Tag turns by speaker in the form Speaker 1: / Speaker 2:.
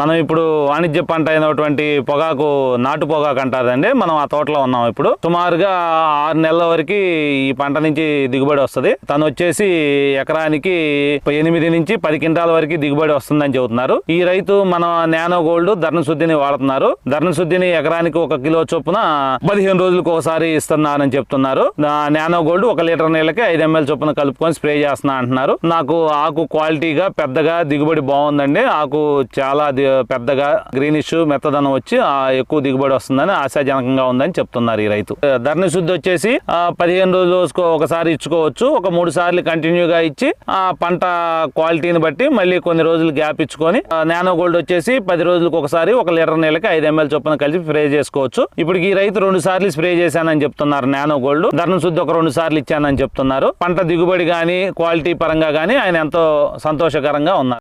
Speaker 1: మనం ఇప్పుడు వాణిజ్య పంట అయినటువంటి పొగాకు నాటు పొగాకు అంటారండి మనం ఆ తోటలో ఉన్నాం ఇప్పుడు. సుమారుగా ఆరు నెలల వరకు ఈ పంట నుంచి దిగుబడి వస్తుంది. తను వచ్చేసి ఎకరానికి ఎనిమిది నుంచి పది క్వింటాల వరకు దిగుబడి వస్తుందని చెబుతున్నారు. ఈ రైతు మన నానో గోల్డ్ ధర్మశుద్ధిని వాడుతున్నారు. ధర్మశుద్ధిని ఎకరానికి ఒక కిలో చొప్పున పదిహేను రోజులకు ఒకసారి ఇస్తున్నారని చెప్తున్నారు. నానో గోల్డ్ ఒక లీటర్ నీళ్ళకి ఐదు ఎంఎల్ చొప్పున కలుపుకొని స్ప్రే చేస్తున్నా అంటున్నారు. నాకు ఆకు క్వాలిటీగా పెద్దగా దిగుబడి బాగుందండి. ఆకు చాలా పెద్దగా గ్రీనిష్ మెత్తదనం వచ్చి ఎక్కువ దిగుబడి వస్తుందని ఆశాజనకంగా ఉందని చెప్తున్నారు ఈ రైతు. ధరణ శుద్ధి వచ్చేసి పదిహేను రోజులు ఒకసారి ఇచ్చుకోవచ్చు. ఒక మూడు సార్లు కంటిన్యూగా ఇచ్చి ఆ పంట క్వాలిటీని బట్టి మళ్ళీ కొన్ని రోజులు గ్యాప్ ఇచ్చుకొని నానో గోల్డ్ వచ్చేసి పది రోజులకు ఒకసారి ఒక లీటర్ నీళ్ళకి ఐదు ఎంఎల్ చొప్పున కలిసి స్ప్రే చేసుకోవచ్చు. ఇప్పుడు ఈ రైతు రెండు సార్లు స్ప్రే చేశానని చెప్తున్నారు నానో గోల్డ్. ధరణ శుద్ధి ఒక రెండు సార్లు ఇచ్చానని చెప్తున్నారు. పంట దిగుబడి కానీ క్వాలిటీ పరంగా కానీ ఆయన ఎంతో సంతోషకరంగా ఉన్నారు.